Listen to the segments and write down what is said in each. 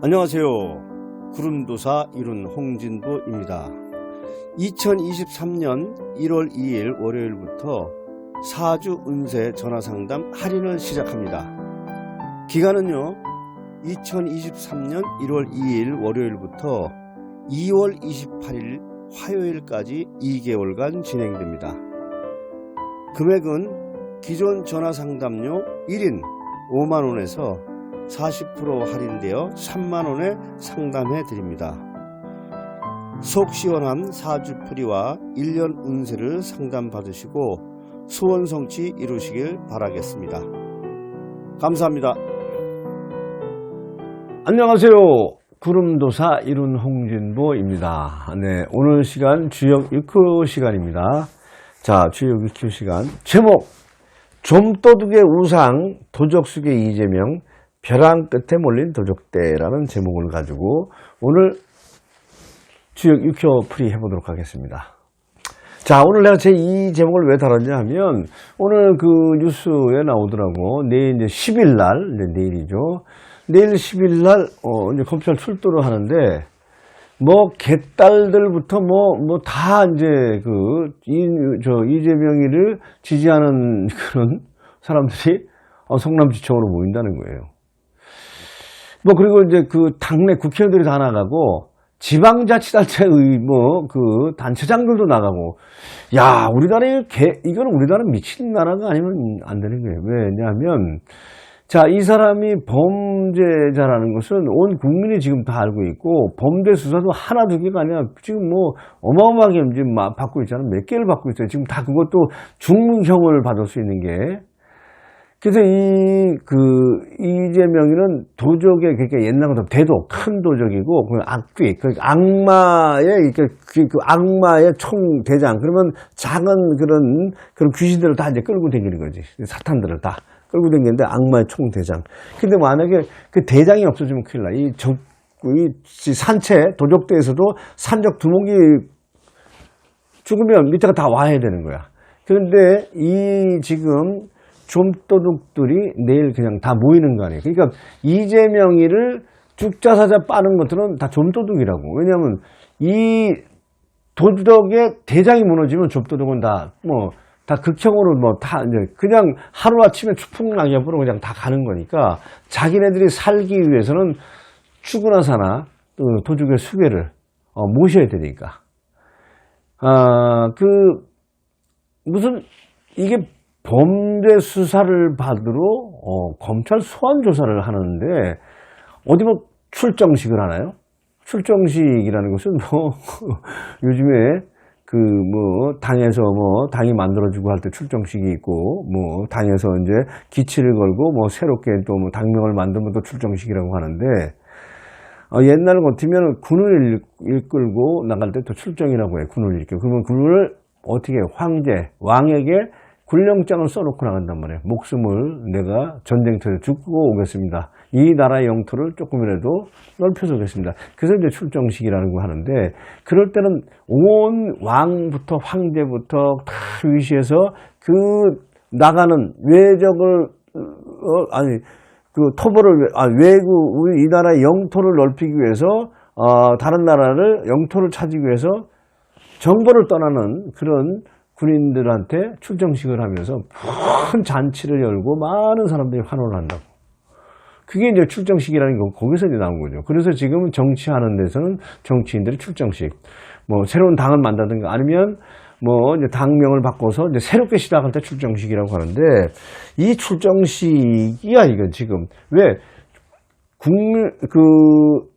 안녕하세요. 구름도사 이룬 홍진보입니다. 2023년 1월 2일 월요일부터 4주 운세 전화상담 할인을 시작합니다. 기간은요, 2023년 1월 2일 월요일부터 2월 28일 화요일까지 2개월간 진행됩니다. 금액은 기존 전화상담료 1인 5만원에서 40% 할인되어 3만원에 상담해 드립니다. 속 시원한 사주풀이와 1년 운세를 상담받으시고 소원 성취 이루시길 바라겠습니다. 감사합니다. 안녕하세요. 구름도사 이룬 홍진보입니다. 네, 오늘 시간 주역 6호 시간입니다. 자, 주역 6호 시간. 제목, 좀도둑의 우상, 도적숙의 이재명, 벼랑 끝에 몰린 도적대라는 제목을 가지고 오늘 주역 6호 풀이 해보도록 하겠습니다. 자, 오늘 내가 제 이 제목을 왜 다뤘냐 하면, 오늘 그 뉴스에 나오더라고. 내일 이제 10일 날, 이제 내일이죠. 내일 10일 날, 어, 이제 검찰 출두를 하는데, 뭐, 개딸들부터 뭐, 뭐, 다 이제 그, 이, 저, 이재명이를 지지하는 그런 사람들이 어, 성남지청으로 모인다는 거예요. 뭐, 그리고 이제 그 당내 국회의원들이 다 나가고, 지방자치단체의 뭐 그 단체장들도 나가고. 야 우리나라에 개 이거는 우리나라 미친 나라가 아니면 안 되는 거예요. 왜냐하면 자 이 사람이 범죄자라는 것은 온 국민이 지금 다 알고 있고 범죄 수사도 하나 두 개가 아니라 지금 뭐 어마어마하게 지금 막 받고 있잖아요. 몇 개를 받고 있어요. 지금 다 그것도 중형을 받을 수 있는 게 그래서 이, 그, 이재명이는 도적의, 그러니까 옛날보다 대도, 큰 도적이고, 그 악귀, 그 악마의, 그, 그, 그 악마의 총대장, 그러면 작은 그런, 그런 귀신들을 다 이제 끌고 다니는 거지. 사탄들을 다 끌고 다니는데 악마의 총대장. 근데 만약에 그 대장이 없어지면 큰일 나. 이 적, 이 산채, 도적대에서도 산적 두목이 죽으면 밑에가 다 와야 되는 거야. 그런데 이 지금 좀도둑들이 내일 그냥 다 모이는 거 아니에요. 그러니까 이재명이를 죽자사자 빠는 것들은 다 좀도둑이라고. 왜냐하면 이 도덕의 대장이 무너지면 좀도둑은 다 뭐 다 극형으로 뭐 다 이제 그냥 하루 아침에 추풍낙엽으로 그냥 다 가는 거니까 자기네들이 살기 위해서는 죽으나 사나 또 도둑의 수괴를 어, 모셔야 되니까. 아 그 무슨 이게 범죄 수사를 받으러 어, 검찰 소환 조사를 하는데 어디 뭐 출정식을 하나요? 출정식이라는 것은 뭐 요즘에 그 뭐 당에서 뭐 당이 만들어주고 할 때 출정식이 있고 뭐 당에서 이제 기치를 걸고 뭐 새롭게 또 뭐 당명을 만들면 또 출정식이라고 하는데 어, 옛날 같으면 군을 이끌고 나갈 때 또 출정이라고 해 군을 이끌고 그러면 군을 어떻게 황제 왕에게 군령장을 써놓고 나간단 말이에요. 목숨을 내가 전쟁터에 죽고 오겠습니다. 이 나라의 영토를 조금이라도 넓혀주겠습니다. 그래서 이제 출정식이라는 거 하는데, 그럴 때는 온 왕부터 황제부터 다 위시해서 그 나가는 외적을, 어, 아니, 그 토벌을, 아, 외국, 이 나라의 영토를 넓히기 위해서, 어, 다른 나라를 영토를 차지기 위해서 정보를 떠나는 그런 군인들한테 출정식을 하면서 큰 잔치를 열고 많은 사람들이 환호를 한다고. 그게 이제 출정식이라는 거 거기서 이제 나온 거죠. 그래서 지금 정치하는 데서는 정치인들이 출정식, 뭐 새로운 당을 만다든가 아니면 뭐 이제 당명을 바꿔서 이제 새롭게 시작할 때 출정식이라고 하는데 이 출정식이야 이건 지금 왜 국민 그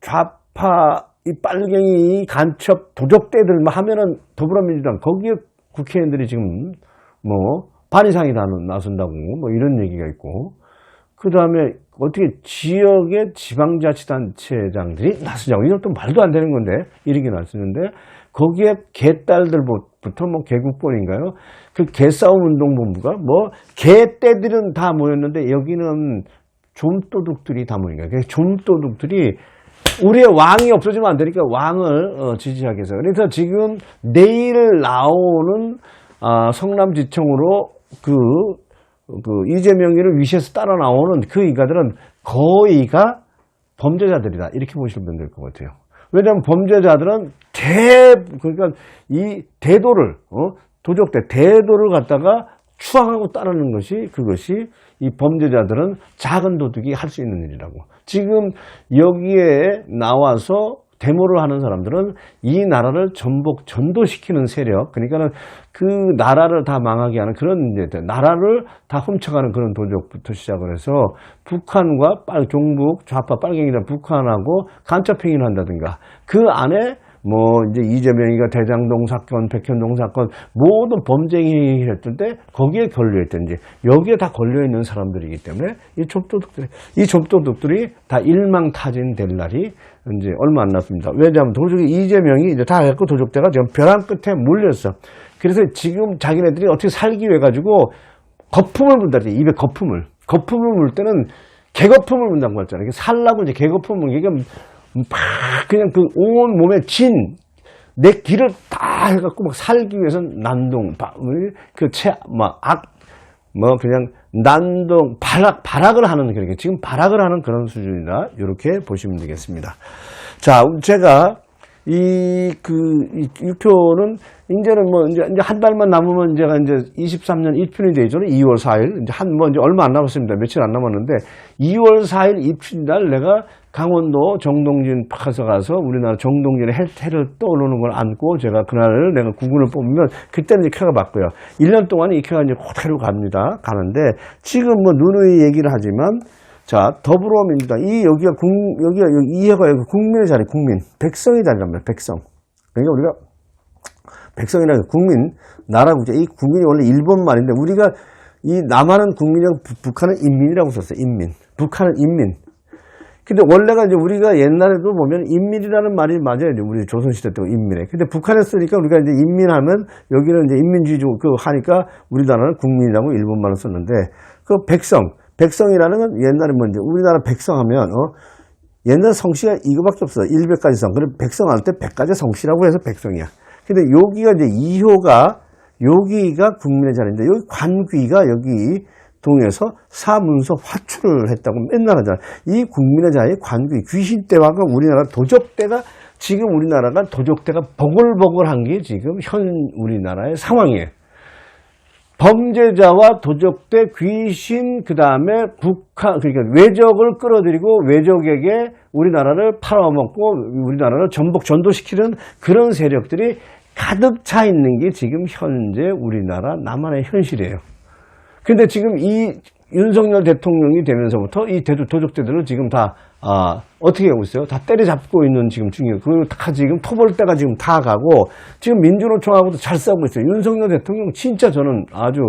좌파 이 빨갱이 간첩 도적대들만 하면은 더불어민주당 거기에 국회의원들이 지금 뭐 반 이상이 다 나선다고 뭐 이런 얘기가 있고 그 다음에 어떻게 지역의 지방자치단체장들이 나서냐고 이건 또 말도 안 되는 건데 이렇게 나서는데 거기에 개딸들부터 뭐 개국본인가요? 그 개싸움 운동본부가 뭐 개떼들은 다 모였는데 여기는 좀도둑들이 다 모인 거예요. 좀도둑들이 우리의 왕이 없어지면 안 되니까 왕을 어, 지지하게 해서 그래서 지금 내일 나오는 아, 성남지청으로 그, 그 이재명이를 위시해서 따라 나오는 그 인가들은 거의가 범죄자들이다. 이렇게 보시면 될 것 같아요. 왜냐하면 범죄자들은 대, 그러니까 이 대도를, 어? 도적대, 대도를 갖다가 추앙하고 따르는 것이 그것이 이 범죄자들은 작은 도둑이 할 수 있는 일이라고. 지금 여기에 나와서 데모를 하는 사람들은 이 나라를 전복 전도시키는 세력, 그러니까는 그 나라를 다 망하게 하는 그런 이제 나라를 다 훔쳐가는 그런 도적부터 시작을 해서 북한과 빨 종북 좌파 빨갱이랑 북한하고 간첩 행위를 한다든가 그 안에 뭐 이제 이재명이가 대장동 사건, 백현동 사건 모든 범죄 행위를 했던 데 거기에 걸려 있든지 여기에 다 걸려 있는 사람들이기 때문에 이 좁도둑들이 이 좁도둑들이 다 일망타진 될 날이 이제 얼마 안 남습니다. 왜냐하면 도적이 이재명이 이제 다 해갖고 도적대가 지금 벼랑 끝에 몰렸어. 그래서 지금 자기네들이 어떻게 살기 위해 가지고 거품을 분다 그래 입에 거품을 거품을 물 때는 개거품을 분다고 했잖아요. 살라고 이제 개거품을 이게 막 그냥 그 온 몸에 진내 기를 다 해갖고 막 살기 위해서는 난동, 그 채, 막 악, 뭐 그냥 난동, 발악, 발악을 하는 그러니까 지금 발악을 하는 그런 수준이다. 이렇게 보시면 되겠습니다. 자, 제가 이, 그, 이 육표는 이제는 뭐 이제, 한 달만 남으면 제가 이제 23년 1편이 되죠. 2월 4일. 이제 한, 뭐 이제 얼마 안 남았습니다. 며칠 안 남았는데 2월 4일 입춘 날 내가 강원도 정동진 파서 가서 우리나라 정동진의 해를 떠오르는 걸 안고 제가 그날 내가 구군을 뽑으면 그때는 이제 켜가 맞고요. 1년 동안 이 켜가 이제 호텔로 갑니다. 가는데 지금 뭐 누누이 얘기를 하지만 자, 더불어민주당. 이, 여기가 국, 여기가, 여기, 이해가 여기 국민의 자리, 국민. 백성의 자리랍니다, 백성. 그러니까 우리가, 백성이라는 게 국민, 나라 국제, 이 국민이 원래 일본 말인데, 우리가 이 남한은 국민이고 북- 북한은 인민이라고 썼어요, 인민. 북한은 인민. 근데 원래가 이제 우리가 옛날에도 보면 인민이라는 말이 맞아요. 이제 우리 조선시대 때 인민에. 근데 북한에 쓰니까 우리가 이제 인민하면 여기는 이제 인민주의적 그 하니까 우리나라는 국민이라고 일본말을 썼는데 그 백성, 백성이라는 건 옛날에 뭔지 우리나라 백성하면 어 옛날 성씨가 이거밖에 없어. 100가지 성. 그래 백성 할 때 100가지 성씨라고 해서 백성이야. 근데 여기가 이제 이효가 여기가 국민의 자리인데 여기 관귀가 여기 동에서 사문서 화출을 했다고 맨날 하잖아. 이 국민의 자리 관귀 귀신 때와 그 우리나라 도적 때가 지금 우리나라가 도적 때가 버글버글한 게 지금 현 우리나라의 상황이에요. 범죄자와 도적대 귀신 그 다음에 북한 그러니까 외적을 끌어들이고 외적에게 우리나라를 팔아먹고 우리나라를 전복 전도시키는 그런 세력들이 가득 차 있는 게 지금 현재 우리나라 남한의 현실이에요. 근데 지금 이 윤석열 대통령이 되면서부터 이 대도 도적대들은 지금 다 아, 어떻게 하고 있어요? 다 때려잡고 있는 지금 중이에요. 그리고 다 지금 토벌대가 지금 다 가고 지금 민주노총하고도 잘 싸우고 있어요. 윤석열 대통령 진짜 저는 아주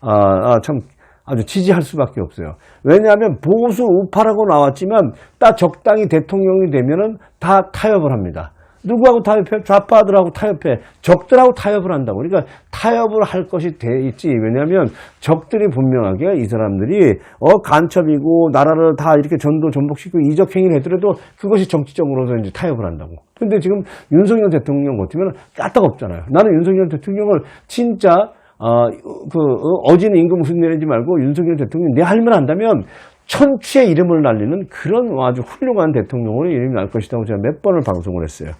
아, 아, 참 아주 지지할 수밖에 없어요. 왜냐하면 보수 우파라고 나왔지만 딱 적당히 대통령이 되면은 다 타협을 합니다. 누구하고 타협해? 좌파들하고 타협해. 적들하고 타협을 한다고. 그러니까 타협을 할 것이 돼 있지. 왜냐하면 적들이 분명하게 이 사람들이 어 간첩이고 나라를 다 이렇게 전도 전복시키고 이적 행위를 했더라도 그것이 정치적으로서 이제 타협을 한다고. 근데 지금 윤석열 대통령 같으면 까딱없잖아요. 나는 윤석열 대통령을 진짜 어, 그, 어, 어진 임금 무슨 내리지 말고 윤석열 대통령 내할말 한다면 천추의 이름을 날리는 그런 아주 훌륭한 대통령으로 이름이 날 것이라고 제가 몇 번을 방송을 했어요.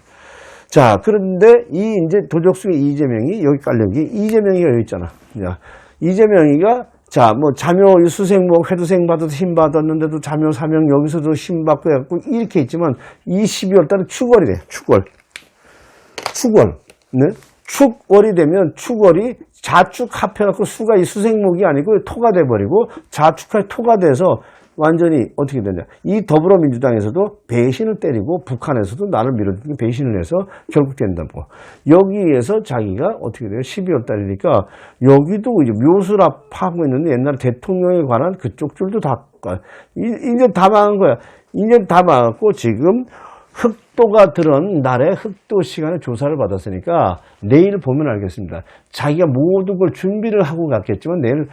자, 그런데 이 이제 도적수의 이재명이 여기 깔린 게 이재명이가 여기 있잖아. 자, 이재명이가 자, 뭐 자묘 수생목 회두생 받아서 힘 받았는데도 자묘 사명 여기서도 힘 받고 해갖고 이렇게 있지만 이 12월 달에 축월이 래. 축월. 축월. 네? 축월이 되면 축월이 자축 합해갖고 수가 이 수생목이 아니고 토가 돼버리고 자축할 토가 돼서 완전히 어떻게 되냐. 이 더불어민주당에서도 배신을 때리고 북한에서도 나를 밀어주기 배신을 해서 결국 된다고. 여기에서 자기가 어떻게 돼요? 12월 달이니까 여기도 이제 묘수랍하고 있는데 옛날 대통령에 관한 그쪽 줄도 다, 이- 이제 다 망한 거야. 이제 다 망했고 지금 흑도가 들은 날에 흑도 시간에 조사를 받았으니까 내일 보면 알겠습니다. 자기가 모든 걸 준비를 하고 갔겠지만 내일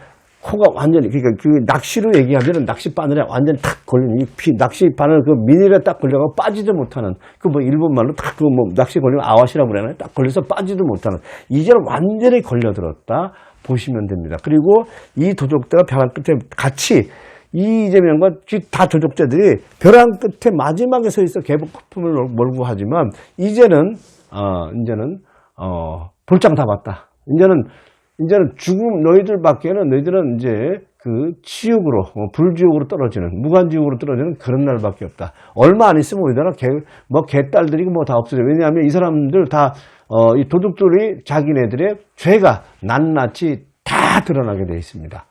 코가 완전히 그러니까 그 낚시로 얘기하면은 낚시 바늘에 완전히 탁 걸리는 이 피, 낚시 바늘 그 미닐에 딱 걸려가 빠지도 못하는 그 뭐 일본 말로 딱 그 뭐 낚시 걸리면 아와시라고 그러나요? 딱 걸려서 빠지도 못하는 이제는 완전히 걸려들었다 보시면 됩니다. 그리고 이 도적대가 벼랑 끝에 같이 이 이재명과 다 조족자들이 벼랑 끝에 마지막에 서 있어 개복 거품을 몰고 하지만 이제는 어 이제는 어 볼장 다 봤다. 이제는 이제는 죽음 너희들 밖에는 너희들은 이제 그 지옥으로 어, 불지옥으로 떨어지는 무간지옥으로 떨어지는 그런 날밖에 없다. 얼마 안 있으면 우리나라 개 뭐 개딸들이 뭐 다 없어져. 왜냐하면 이 사람들 다 어, 이 도둑들이 자기네들의 죄가 낱낱이 다 드러나게 돼 있습니다.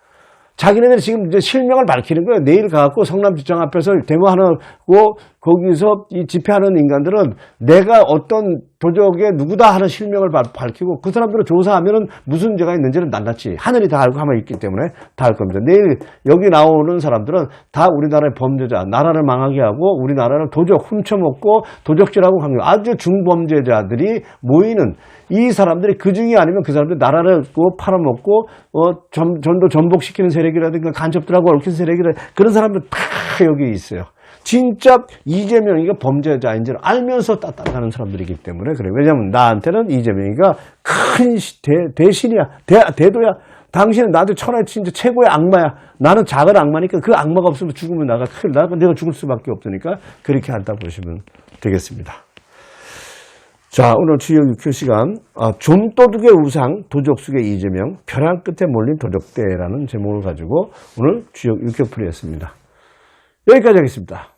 자기네들이 지금 이제 실명을 밝히는 거예요. 내일 가갖고 성남시청 앞에서 데모하고 거기서 이 집회하는 인간들은 내가 어떤 도적의 누구다 하는 실명을 발- 밝히고 그 사람들을 조사하면은 무슨 죄가 있는지는 낱낱이 하늘이 다 알고 하면 있기 때문에 다 알 겁니다. 내일 여기 나오는 사람들은 다 우리나라의 범죄자, 나라를 망하게 하고 우리나라를 도적 훔쳐먹고 도적질하고 강요 아주 중범죄자들이 모이는 이 사람들이 그 중이 아니면 그 사람들이 나라를 그 팔아먹고 어, 전, 전도 전복시키는 세력이라든가 간첩들하고 얽힌 세력이라 그런 사람들 다 여기 있어요. 진짜 이재명이가 범죄자인지를 알면서 따뜻하는 사람들이기 때문에 그래. 왜냐면 나한테는 이재명이가 큰 시- 대, 대신이야. 대, 대도야. 당신은 나한테 천하의 진짜 최고의 악마야. 나는 작은 악마니까 그 악마가 없으면 죽으면 나가 큰일 나. 내가 죽을 수밖에 없으니까 그렇게 한다 보시면 되겠습니다. 자, 오늘 주요 6회 시간, 아, 좀도둑의 우상, 도적숙의 이재명, 벼랑 끝에 몰린 도적대라는 제목을 가지고 오늘 주요 6회 풀이했습니다. 여기까지 하겠습니다.